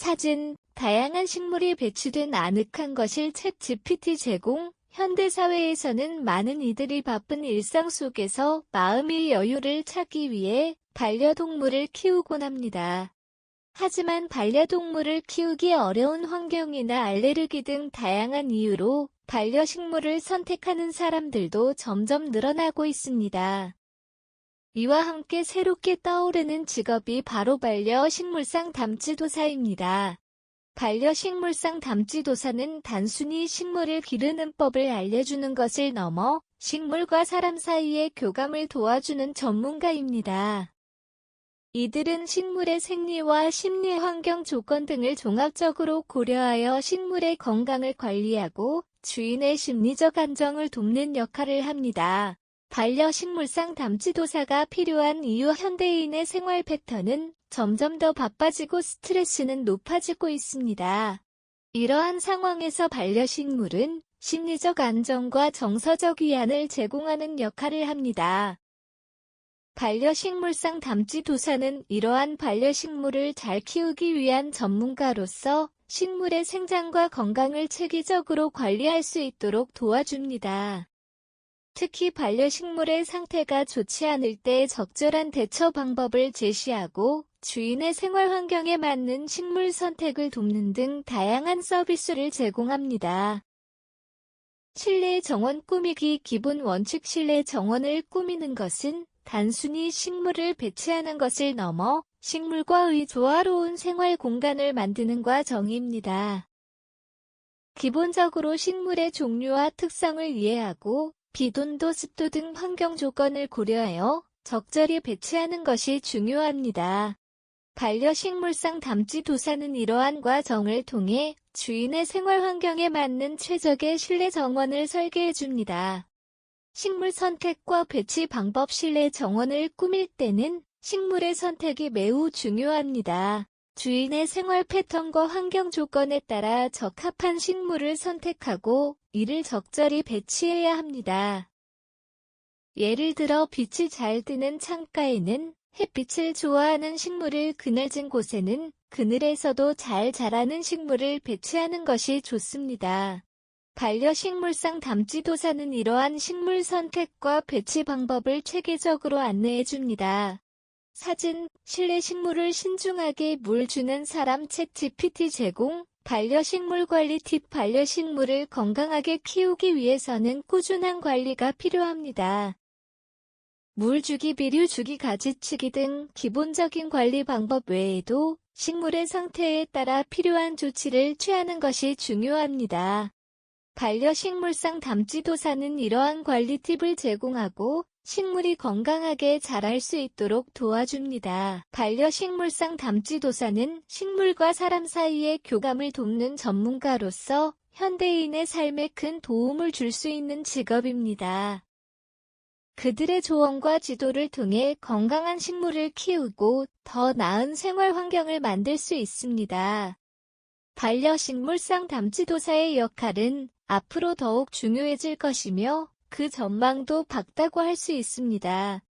사진, 다양한 식물이 배치된 아늑한 거실 챗 GPT 제공, 현대사회에서는 많은 이들이 바쁜 일상 속에서 마음의 여유를 찾기 위해 반려동물을 키우곤 합니다. 하지만 반려동물을 키우기 어려운 환경이나 알레르기 등 다양한 이유로 반려식물을 선택하는 사람들도 점점 늘어나고 있습니다. 이와 함께 새롭게 떠오르는 직업이 바로 반려식물상 담지도사입니다. 반려식물상 담지도사는 단순히 식물을 기르는 법을 알려주는 것을 넘어 식물과 사람 사이의 교감을 도와주는 전문가입니다. 이들은 식물의 생리와 심리 환경 조건 등을 종합적으로 고려하여 식물의 건강을 관리하고 주인의 심리적 안정을 돕는 역할을 합니다. 반려식물상 담지도사가 필요한 이유 현대인의 생활 패턴은 점점 더 바빠지고 스트레스는 높아지고 있습니다. 이러한 상황에서 반려식물은 심리적 안정과 정서적 위안을 제공하는 역할을 합니다. 반려식물상 담지도사는 이러한 반려식물을 잘 키우기 위한 전문가로서 식물의 생장과 건강을 체계적으로 관리할 수 있도록 도와줍니다. 특히 반려식물의 상태가 좋지 않을 때 적절한 대처 방법을 제시하고 주인의 생활 환경에 맞는 식물 선택을 돕는 등 다양한 서비스를 제공합니다. 실내 정원 꾸미기 기본 원칙 실내 정원을 꾸미는 것은 단순히 식물을 배치하는 것을 넘어 식물과의 조화로운 생활 공간을 만드는 과정입니다. 기본적으로 식물의 종류와 특성을 이해하고 비온도 습도 등 환경 조건을 고려하여 적절히 배치하는 것이 중요합니다. 반려식물상 담지 도사는 이러한 과정을 통해 주인의 생활 환경에 맞는 최적의 실내 정원을 설계해 줍니다. 식물 선택과 배치 방법 실내 정원을 꾸밀 때는 식물의 선택이 매우 중요합니다. 주인의 생활 패턴과 환경 조건에 따라 적합한 식물을 선택하고 이를 적절히 배치해야 합니다. 예를 들어 빛이 잘 드는 창가에는 햇빛을 좋아하는 식물을 그늘진 곳에는 그늘에서도 잘 자라는 식물을 배치하는 것이 좋습니다. 반려식물상 담지도사는 이러한 식물 선택과 배치 방법을 체계적으로 안내해 줍니다. 사진, 실내 식물을 신중하게 물 주는 사람 책 GPT 제공, 반려식물 관리 팁 반려식물을 건강하게 키우기 위해서는 꾸준한 관리가 필요합니다. 물 주기, 비료 주기, 가지치기 등 기본적인 관리 방법 외에도 식물의 상태에 따라 필요한 조치를 취하는 것이 중요합니다. 반려식물상 담지도사는 이러한 관리 팁을 제공하고 식물이 건강하게 자랄 수 있도록 도와줍니다. 반려식물상 담지도사는 식물과 사람 사이의 교감을 돕는 전문가로서 현대인의 삶에 큰 도움을 줄 수 있는 직업입니다. 그들의 조언과 지도를 통해 건강한 식물을 키우고 더 나은 생활 환경을 만들 수 있습니다. 반려식물상 담지도사의 역할은 앞으로 더욱 중요해질 것이며 그 전망도 밝다고 할 수 있습니다.